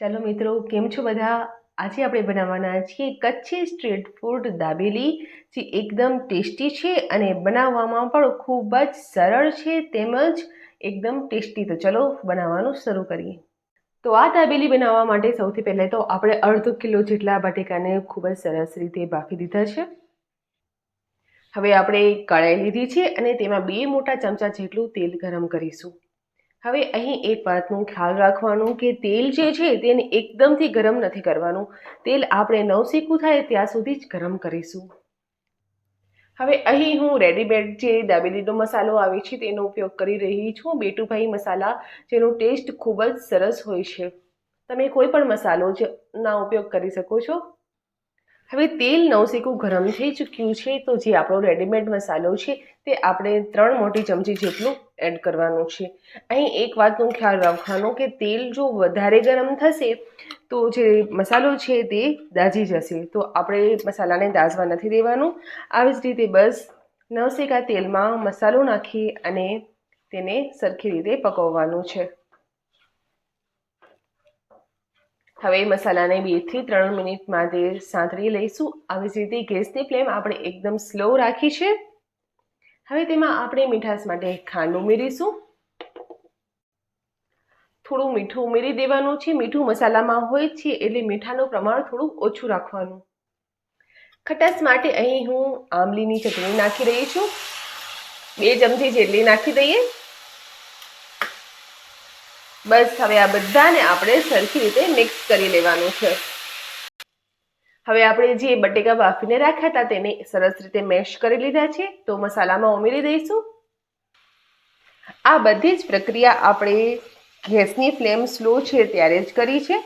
ચાલો મિત્રો, કેમ છો બધા? આજે આપણે બનાવવાના છીએ કચ્છી સ્ટ્રીટ ફૂડ દાબેલી, જે એકદમ ટેસ્ટી છે અને બનાવવામાં પણ ખૂબ જ સરળ છે તેમજ એકદમ ટેસ્ટી. તો ચલો બનાવવાનું શરૂ કરીએ. તો આ દાબેલી બનાવવા માટે સૌથી પહેલાં તો આપણે અડધો કિલો જેટલા બટેકાને ખૂબ જ સરસ રીતે બાફી દીધા છે. હવે આપણે કઢાઈ લીધી છે અને તેમાં બે મોટા ચમચા જેટલું તેલ ગરમ કરીશું. હવે અહીં એક વાતનું ખ્યાલ રાખવાનું કે તેલ જે છે તેને એકદમથી ગરમ નથી કરવાનું. તેલ આપણે નવસેકું થાય ત્યાં સુધી જ ગરમ કરીશું. હવે અહીં હું રેડીમેડ જે દાબેલીનો મસાલો આવે છે તેનો ઉપયોગ કરી રહી છું. બેટુભાઈ મસાલા જેનો ટેસ્ટ ખૂબ જ સરસ હોય છે. તમે કોઈ પણ મસાલો ના ઉપયોગ કરી શકો છો. હવે તેલ નવશેકું ગરમ થઈ ચૂક્યું છે, તો જે આપણો રેડીમેડ મસાલો છે, તે આપણે ત્રણ મોટી ચમચી જેટલું એડ કરવાનું છે. અહીં એક વાતનો ખ્યાલ રાખવાનો કે તેલ જો વધારે ગરમ થશે, તો જે મસાલો છે તે દાજી જશે. તો આપણે મસાલાને દાઝવા નથી દેવાનું. આવી જ રીતે બસ નવશેકા તેલમાં મસાલો નાખી અને તેને સરખી રીતે પકવવાનું છે. હવે મસાલાને બેથી ત્રણ મિનિટ માટે સાંતળી લઈશું. આવી જ રીતે ગેસની ફ્લેમ આપણે એકદમ સ્લો રાખી છે. હવે તેમાં આપણે મીઠાશ માટે ખાંડ ઉમેરીશું. થોડું મીઠું ઉમેરી દેવાનું છે. મીઠું મસાલામાં હોય છે એટલે મીઠાનું પ્રમાણ થોડું ઓછું રાખવાનું. ખટાશ માટે અહીં હું આંબલીની ચટણી નાખી રહી છું. બે ચમચી જેટલી નાખી દઈએ. બસ, હવે આ બધાને આપણે સરખી રીતે મિક્સ કરી લેવાનું છે. હવે આપણે જે બટેકા બાફીને રાખ્યા હતા તેને સરસ રીતે મેશ કરી લીધા છે. તો મસાલામાં ઉમેરી દઈશું. આ બધી જ પ્રક્રિયા આપણે ગેસની ફ્લેમ સ્લો છે ત્યારે જ કરી છે.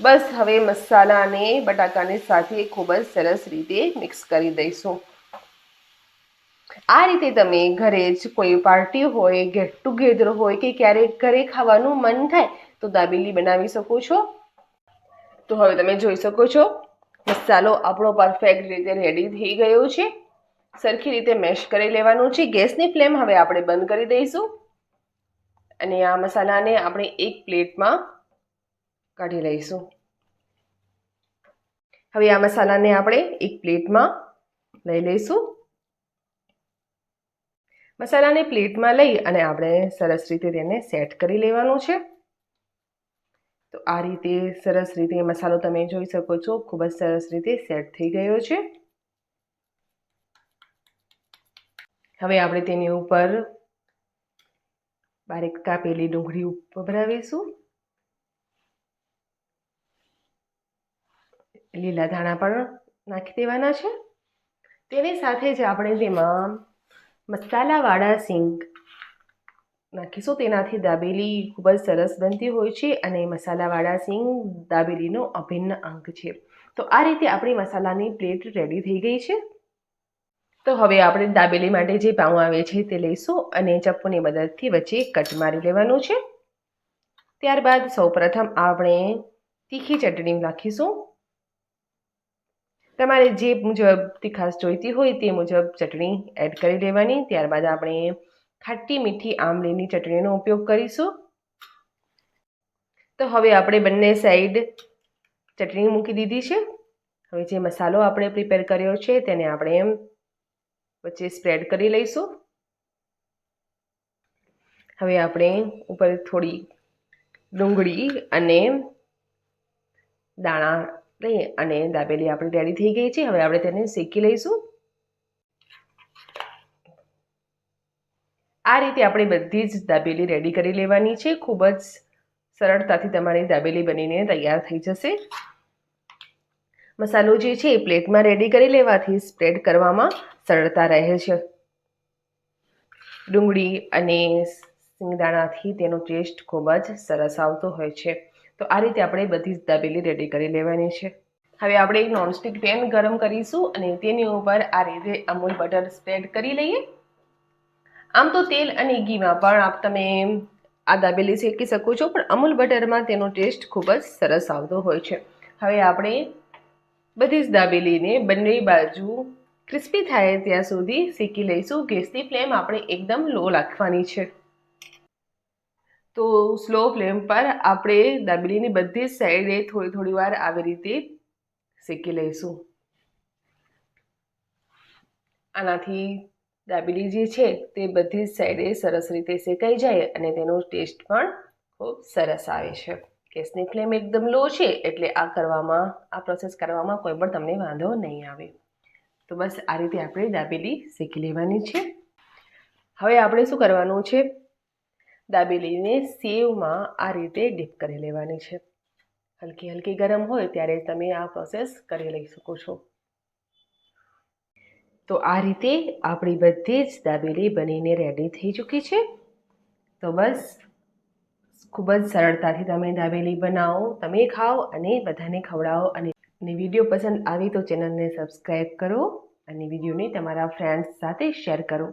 બસ, હવે મસાલાને બટાકાની સાથે ખૂબ જ સરસ રીતે મિક્સ કરી દઈશું. આ રીતે તમે ઘરે જ કોઈ પાર્ટી હોય ગેટ ટુગેધર હોય કે ક્યારેક ઘરે ખાવાનું મન થાય, તો દાબેલી બનાવી શકો છો. તો હવે તમે જોઈ શકો છો, મસાલો આપણો પરફેક્ટ રીતે રેડી થઈ ગયો છે. સરખી રીતે મેશ કરી લેવાનું છે. ગેસની ફ્લેમ હવે આપણે બંધ કરી દઈશું. અને આ મસાલાને આપણે એક પ્લેટમાં કાઢી લઈશું. હવે આ મસાલાને આપણે એક પ્લેટમાં લઈ લઈશું. મસાલાને પ્લેટમાં લઈ અને આપણે સરસ રીતે તેને સેટ કરી લેવાનું છે. તો આ રીતે સરસ રીતે મસાલો તમે જોઈ શકો છો, ખૂબ જ સરસ રીતે સેટ થઈ ગયો છે. હવે આપણે તેની ઉપર બારીક કાપેલી ડુંગળી ભરાવીશું. લીલા ધાણા પણ નાખી દેવાના છે. તેની સાથે જ આપણે તેમાં મસાલાવાળા સિંગ. નાખીશું તેનાથી દાબેલી ખૂબ જ સરસ બનતી હોય છે અને મસાલાવાળા સિંગ દાબેલીનો અભિન્ન અંગ છે. તો આ રીતે આપણી મસાલાની પ્લેટ રેડી થઈ ગઈ છે. તો હવે આપણે દાબેલી માટે જે પાઉં આવે છે તે લઈશું અને ચપ્પુની મદદથી વચ્ચે કટ મારી લેવાનું છે. ત્યારબાદ સૌપ્રથમ આપણે તીખી ચટણી નાખીશું. તમારે જે મુજબ તીખાશ જોઈતી હોય તે મુજબ ચટણી એડ કરી લેવાની ત્યારબાદ આપણે ખાટી મીઠી આમલીની ચટણીનો ઉપયોગ કરીશું. તો હવે આપણે બંને સાઈડ ચટણી મૂકી દીધી છે. હવે જે મસાલો આપણે પ્રિપેર કર્યો છે તેને આપણે વચ્ચે સ્પ્રેડ કરી લઈશું. હવે આપણે ઉપર થોડી ડુંગળી અને દાણા લઈએ અને દાબેલી આપણી રેડી થઈ ગઈ છે. હવે આપણે તેને શેકી લઈશું. આ રીતે આપણે બધી જ દાબેલી રેડી કરી લેવાની છે. ખૂબ જ સરળતાથી તમારી દાબેલી બનીને તૈયાર થઈ જશે. મસાલો જે છે એ પ્લેટમાં રેડી કરી લેવાથી સ્પ્રેડ કરવામાં સરળતા રહે છે. ડુંગળી અને સિંગદાણાથી તેનો ટેસ્ટ ખૂબ જ સરસ આવતો હોય છે. તો આ રીતે આપણે બધી જ દાબેલી રેડી કરી લેવાની છે. હવે આપણે એક નોનસ્ટિક પેન ગરમ કરીશું અને તેની ઉપર આ રીતે અમૂલ બટર સ્પ્રેડ કરી લઈએ. આમ તો તેલ અને ઘીમાં પણ આપ તમે આ દાબેલી શેકી શકો છો, પણ અમૂલ બટરમાં તેનો ટેસ્ટ ખૂબ જ સરસ આવતો હોય છે. હવે આપણે બધી જ દાબેલીને બંને બાજુ ક્રિસ્પી થાય ત્યાં સુધી શેકી લઈશું. ગેસની ફ્લેમ આપણે એકદમ લો રાખવાની છે. તો સ્લો ફ્લેમ પર આપણે દાબેલીની બધી જ સાઈડે થોડી થોડી વાર આવી રીતે શેકી લઈશું. આનાથી દાબેલી જે છે તે બધી જ સાઈડે સરસ રીતે શેકાઈ જાય અને તેનો ટેસ્ટ પણ ખૂબ સરસ આવે છે. ગેસની ફ્લેમ એકદમ લો છે એટલે આ કરવામાં, આ પ્રોસેસ કરવામાં કોઈ પણ તમને વાંધો નહીં આવે. તો બસ આ રીતે આપણે દાબેલી શેકી લેવાની છે. હવે આપણે શું કરવાનું છે? દાબેલીને સેવમાં આ રીતે ડીપ કરી લેવાની છે. હલકી હલકી ગરમ હોય ત્યારે તમે આ પ્રોસેસ કરી લઈ શકો છો. તો આ રીતે આપણી બધી જ દાબેલી બનીને રેડી થઈ ચૂકી છે. તો બસ, ખૂબ જ સરળતાથી તમે દાબેલી બનાવો, તમે ખાઓ અને બધાને ખવડાવો અને વીડિયો પસંદ આવી તો ચેનલને સબસ્ક્રાઈબ કરો અને વિડીયોને તમારા ફ્રેન્ડ્સ સાથે શેર કરો.